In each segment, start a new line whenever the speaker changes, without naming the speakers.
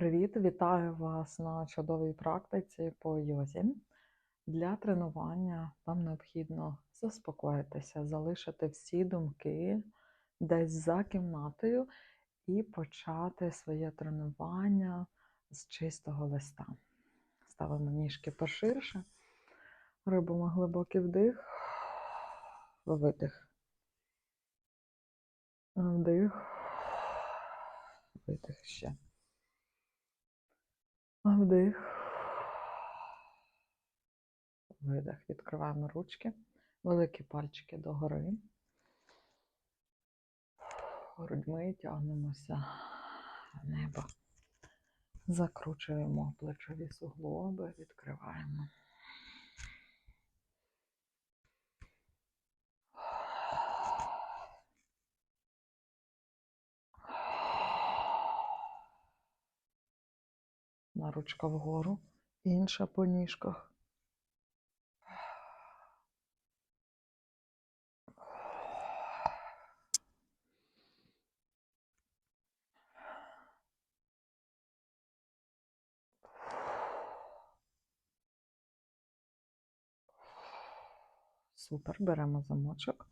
Привіт! Вітаю вас на чудовій практиці по йозі. Для тренування вам необхідно заспокоїтися, залишити всі думки десь за кімнатою і почати своє тренування з чистого листа. Ставимо ніжки поширше, робимо глибокий вдих, видих. Вдих, видих ще. Вдих. Видих. Відкриваємо ручки, великі пальчики догори. Грудьми тягнемося в небо. Закручуємо плечові суглоби, відкриваємо. Одна ручка вгору, інша по ніжках. Супер, беремо замочок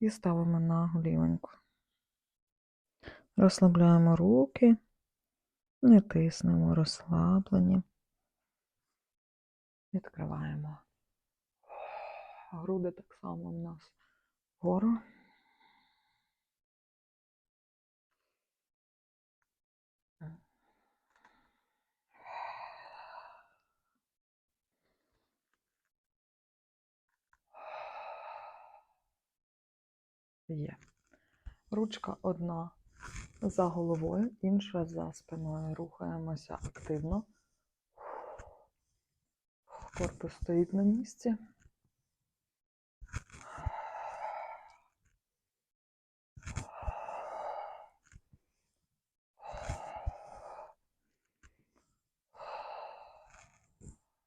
і ставимо на голівоньку. Розслабляємо руки. Не тиснемо, розслаблені. Відкриваємо. Груди так само в нас вгору. Є. Ручка одна за головою, інша за спиною. Рухаємося активно. Корпус стоїть на місці.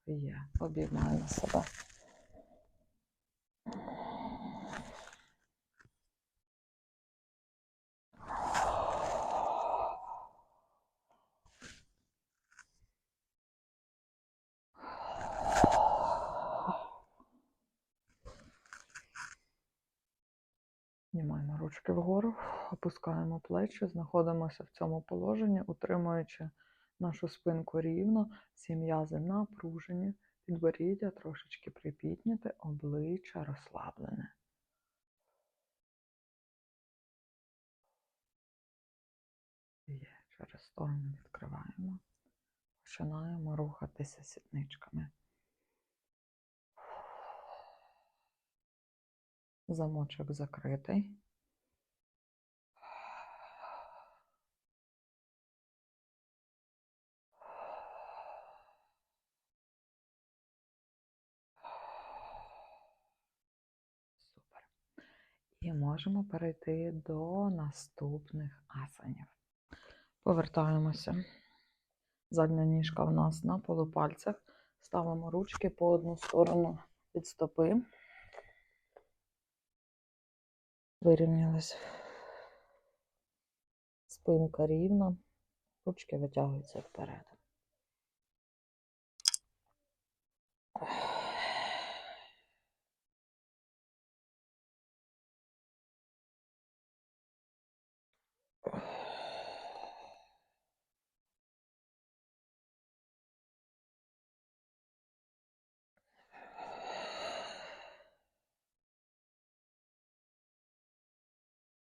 Є, обіймаємо себе. Знімаємо ручки вгору, опускаємо плечі, знаходимося в цьому положенні, утримуючи нашу спинку рівно, всі м'язи напружені, підборіддя трошечки припідняте, обличчя розслаблене. Є, через сторону відкриваємо. Починаємо рухатися сідничками. Замочок закритий. І можемо перейти до наступних асанів. Повертаємося. Задня ніжка в нас на полупальцях. Ставимо ручки по одну сторону від стопи. Вирівнялась. Спинка рівна, ручки витягуються вперед.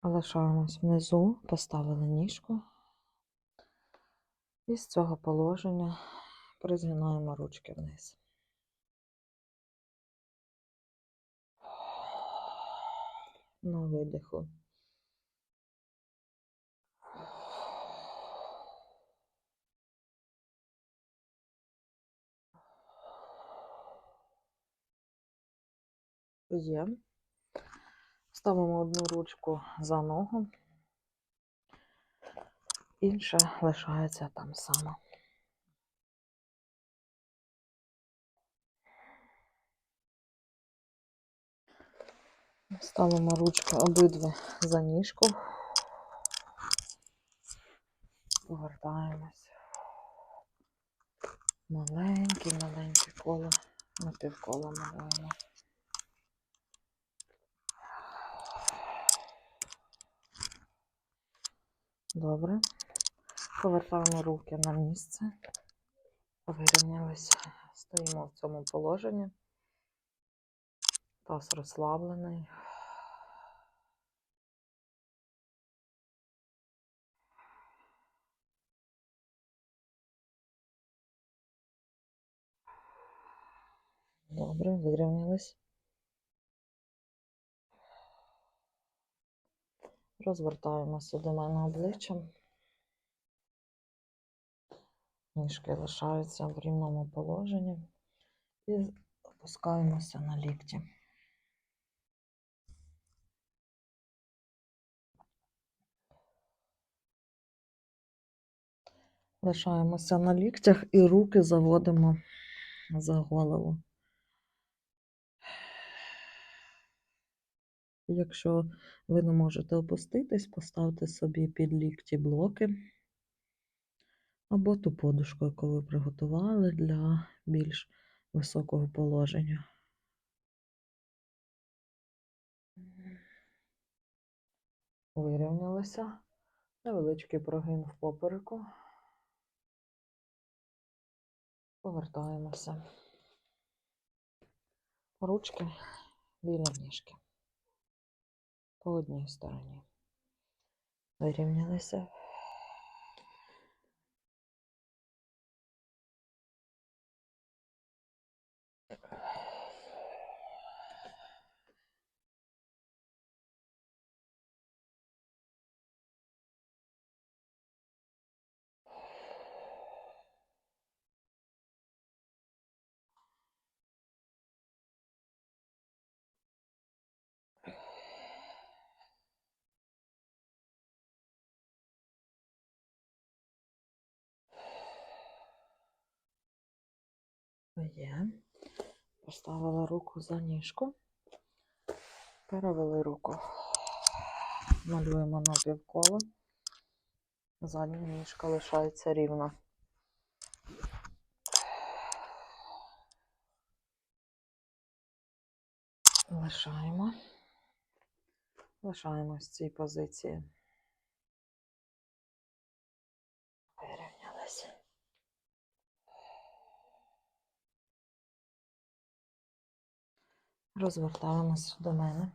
Залишаємось внизу, поставили ніжку. І з цього положення призгинаємо ручки вниз. На видиху. Є. Ставимо одну ручку за ногу, інша лишається там само. Ставимо ручки обидві за ніжку, повертаємось. Маленькі коло. На півкола. Добре. Повертаємо руки на місце. Вирівнялися. Стоїмо в цьому положенні. Таз розслаблений. Добре, вирівнялись. Розвертаємося до мене обличчям. Ніжки лишаються в рівному положенні і опускаємося на лікті. Лишаємося на ліктях і руки заводимо за голову. Якщо ви не можете опуститись, поставте собі під лікті блоки або ту подушку, яку ви приготували для більш високого положення. Вирівнялися. Невеличкий прогин в попереку. Повертаємося. Ручки біля ніжки. По одній стороні. Вирівнялися. Є. Поставила руку за ніжку. Перевели руку. Малюємо на півколо. Задня ніжка лишається рівно. Лишаємо. Лишаємось в цій позиції. Розвертаємось до мене.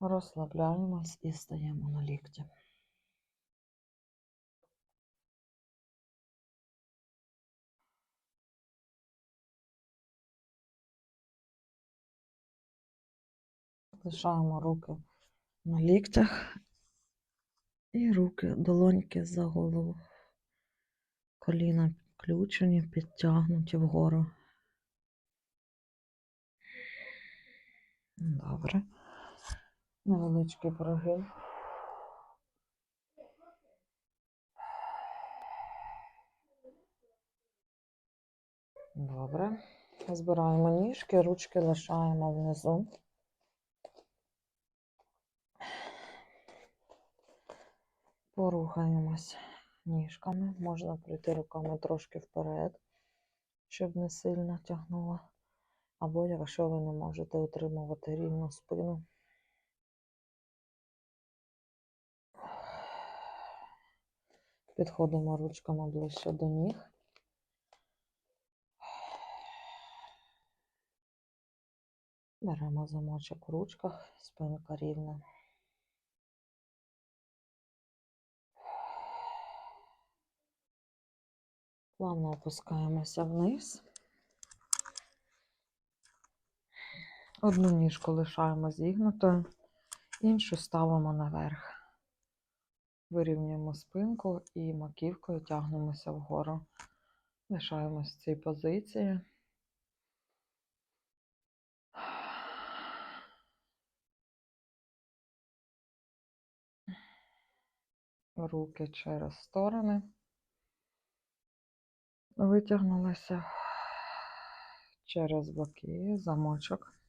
Розслабляємось і стаємо на лікті. Лишаємо руки на ліктях і руки, долоньки за голову. Коліна включені, підтягнуті вгору. Добре. Невеличкий прогин. Добре. Збираємо ніжки, ручки лишаємо внизу. Порухаємось ніжками. Можна пройти руками трошки вперед, щоб не сильно тягнуло. Або якщо ви не можете утримувати рівну спину. Підходимо ручками ближче до ніг. Беремо замочок в ручках, спинка рівна. Плавно опускаємося вниз. Одну ніжку лишаємо зігнутою, іншу ставимо наверх. Вирівнюємо спинку і маківкою тягнемося вгору. Лишаємось в цій позиції. Руки через сторони. Витягнулися через боки, замочок.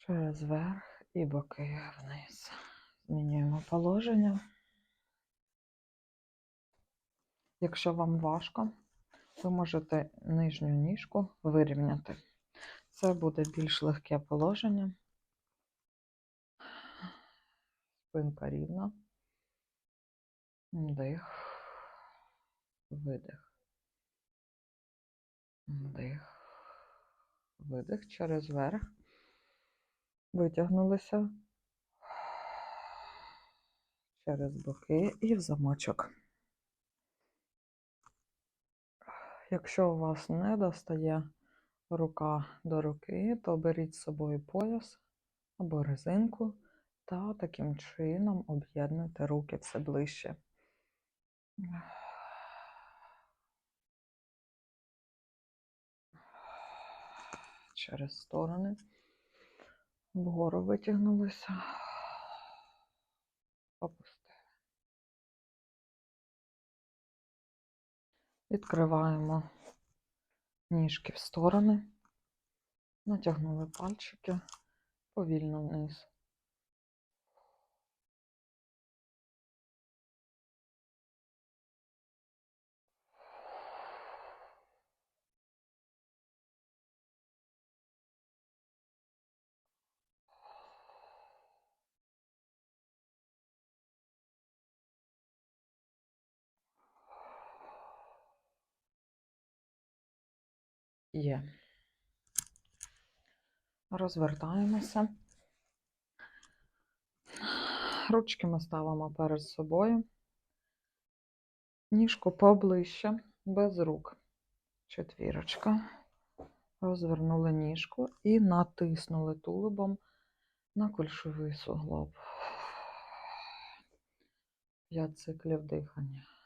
Через верх і боки вниз. Змінюємо положення. Якщо вам важко, ви можете нижню ніжку вирівняти. Це буде більш легке положення. Спинка рівна. Вдих. Видих. Вдих. Видих через верх. Витягнулися через боки і в замочок. Якщо у вас не достає рука до руки, то беріть з собою пояс або резинку та таким чином об'єднуйте руки все ближче. Через сторони. Вгору витягнулися. Опустили. Відкриваємо ніжки в сторони, натягнули пальчики повільно вниз. Є. Розвертаємося. Ручки ми ставимо перед собою. Ніжку поближче, без рук. Четвірочка. Розвернули ніжку і натиснули тулубом на кульшовий суглоб. П'ять циклів дихання.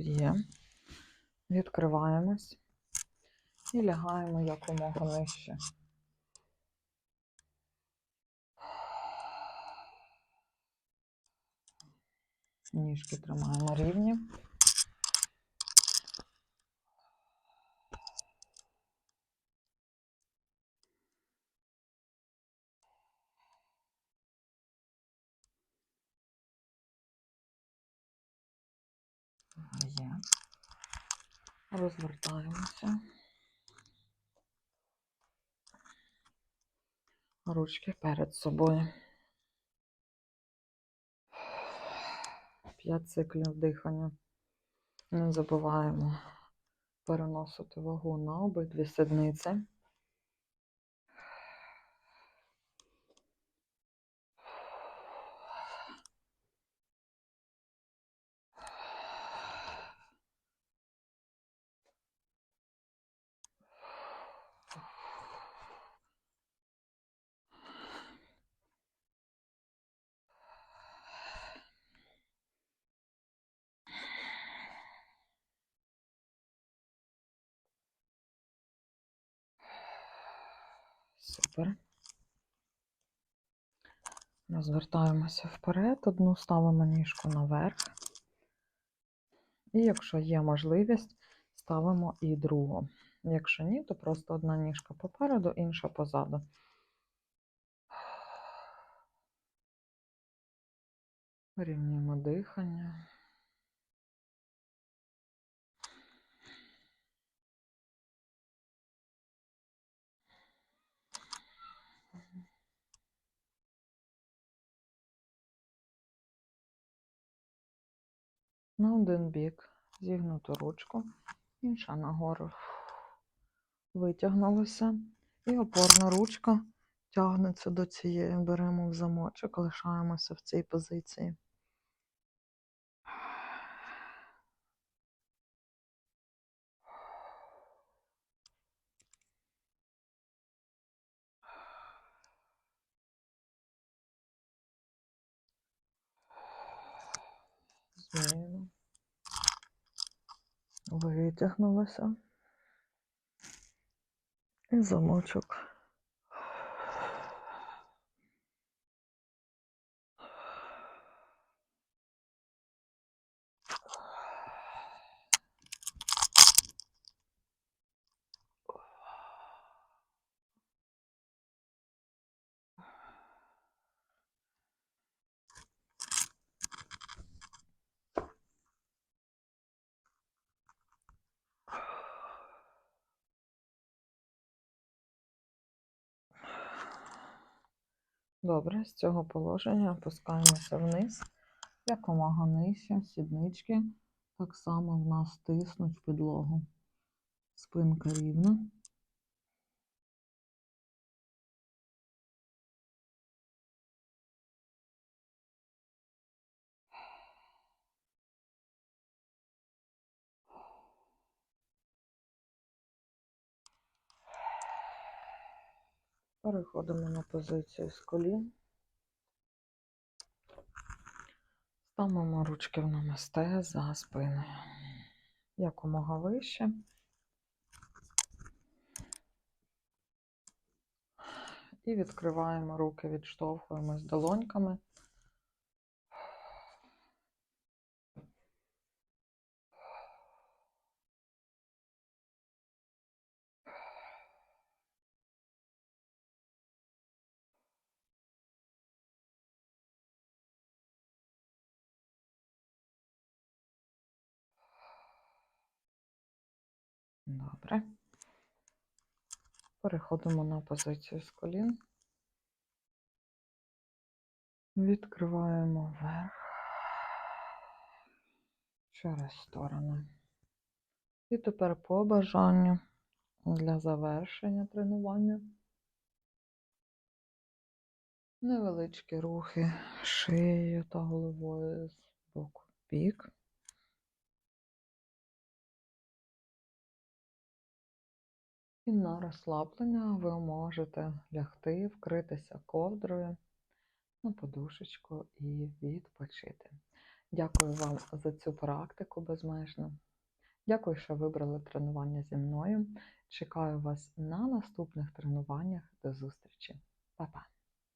Є. Відкриваємось і лягаємо якомога нижче. Ніжки тримаємо рівні. Є. Розвертаємося. Ручки перед собою. П'ять циклів дихання. Не забуваємо переносити вагу на обидві сідниці. Супер. Розвертаємося вперед, одну ставимо ніжку наверх. І якщо є можливість, ставимо і другу. Якщо ні, то просто одна ніжка попереду, інша позаду. Вирівнюємо дихання. На один бік зігнуту ручку, інша нагору. витягнулася, І опорна ручка тягнеться до цієї. Беремо в замочок, лишаємося в цій позиції. Змінюємо. Витягнулася. І замочок. Добре, з цього положення опускаємося вниз, якомога нижче, сіднички. Так само в нас тиснуть в підлогу. Спинка рівна. Переходимо на позицію з колін. Ставимо ручки в намасте за спиною. Якомога вище. І відкриваємо руки, відштовхуємось долоньками. Добре. Переходимо на позицію з колін. Відкриваємо вверх через сторони. І тепер по бажанню для завершення тренування. Невеличкі рухи шиєю та головою з боку в бік. І на розслаблення ви можете лягти, вкритися ковдрою на подушечку і відпочити. Дякую вам за цю практику безмежно. Дякую, що вибрали тренування зі мною. Чекаю вас на наступних тренуваннях. До зустрічі!